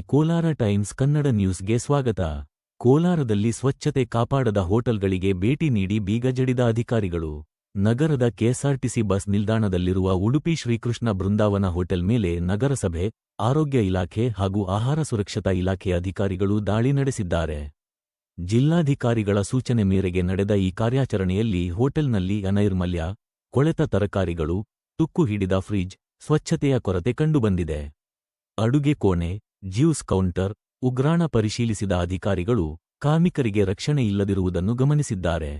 Kolar times Kannada ನ್ಯೂಸ್ಗೆ ಸ್ವಾಗತ. ಕೋಲಾರದಲ್ಲಿ ಸ್ವಚ್ಛತೆ ಕಾಪಾಡದ ಹೋಟೆಲ್ಗಳಿಗೆ ಭೇಟಿ ನೀಡಿ ಬೀಗ ಜಡಿದ ಅಧಿಕಾರಿಗಳು. ನಗರದ ಕೆಎಸ್ಆರ್ಟಿಸಿ ಬಸ್ ನಿಲ್ದಾಣದಲ್ಲಿರುವ ಉಡುಪಿ ಶ್ರೀಕೃಷ್ಣ ಬೃಂದಾವನ ಹೋಟೆಲ್ ಮೇಲೆ ನಗರಸಭೆ, ಆರೋಗ್ಯ ಇಲಾಖೆ ಹಾಗೂ ಆಹಾರ ಸುರಕ್ಷತಾ ಇಲಾಖೆ ಅಧಿಕಾರಿಗಳು ದಾಳಿ ನಡೆಸಿದ್ದಾರೆ. ಜಿಲ್ಲಾಧಿಕಾರಿಗಳ ಸೂಚನೆ ಮೇರೆಗೆ ನಡೆದ ಈ ಕಾರ್ಯಾಚರಣೆಯಲ್ಲಿ ಹೋಟೆಲ್ನಲ್ಲಿ ಅನೈರ್ಮಲ್ಯ, ಕೊಳೆತ ತರಕಾರಿಗಳು, ತುಕ್ಕು ಹಿಡಿದ ಫ್ರಿಜ್, ಸ್ವಚ್ಛತೆಯ ಕೊರತೆ ಕಂಡುಬಂದಿದೆ. ಅಡುಗೆ ಕೋಣೆ ಜ್ಯೂಸ್ ಕೌಂಟರ್, ಉಗ್ರಾಣ ಪರಿಶೀಲಿಸಿದ ಅಧಿಕಾರಿಗಳು ಕಾರ್ಮಿಕರಿಗೆ ರಕ್ಷಣೆ ಇಲ್ಲದಿರುವುದನ್ನು ಗಮನಿಸಿದ್ದಾರೆ.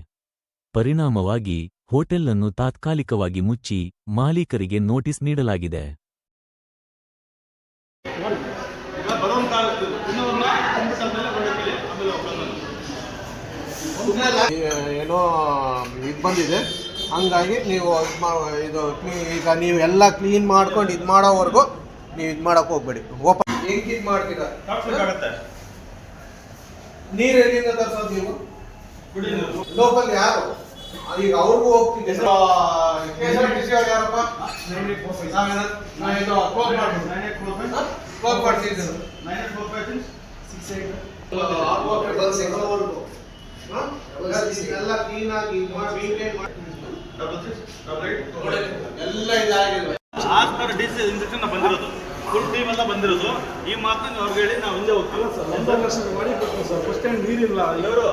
ಪರಿಣಾಮವಾಗಿ ಹೋಟೆಲ್ ಅನ್ನು ತಾತ್ಕಾಲಿಕವಾಗಿ ಮುಚ್ಚಿ ಮಾಲೀಕರಿಗೆ ನೋಟಿಸ್ ನೀಡಲಾಗಿದೆ. ಏನೋ ಇದು ಬಂದಿದೆ. ಹಂಗಾಗಿ ನೀವು ಇದು ಈಗ ನೀವು ಎಲ್ಲ ಕ್ಲೀನ್ ಮಾಡ್ಕೊಂಡು ಇದು ಮಾಡೋವರೆಗೂ ನೀವು ಇದು ಮಾಡೋಕೆ ಹೋಗ್ಬೇಡಿ. ಓಪನ್ ಹೆಂಗೆ ಇದು ಮಾಡ್ತೀರಾ? ನೀರ್ ನೀರು ಎಲ್ಲಿಂದ ತರ್ಸೋದು ನೀವು. ಲೋಕಲ್ ಯಾರು? ಈಗ ಅವ್ರಿಗೂ ಹೋಗ್ತಿದ್ದೆ ಯಾರಪ್ಪ. ಹಾ? ಎಲ್ಲ ಕ್ಲೀನ್ ಆಗಿ ಮಾಡಿ ಎಲ್ಲ ಇದಾಗಿದೆ ಆ ಥರ ಡಿಸ್ ಇಂಜೆಕ್ಷನ್ ಬಂದಿರೋದು. ಫುಲ್ ಟೀಮ್ ಎಲ್ಲ ಬಂದಿರೋದು. ಈ ಮಾತನ್ನ ಅವ್ರಿಗೆ ಹೇಳಿ ನಾವು ಹಿಂದೆ ಹೋಗ್ತೀವಿ. ಒಂದೊಂದು ಲಕ್ಷ ಮಾಡಿ ಕೊಡ್ತೀವಿ ಸರ್. ಫಸ್ಟ್ ಟೈಮ್ ನೀರಿಲ್ಲ. ಇವರು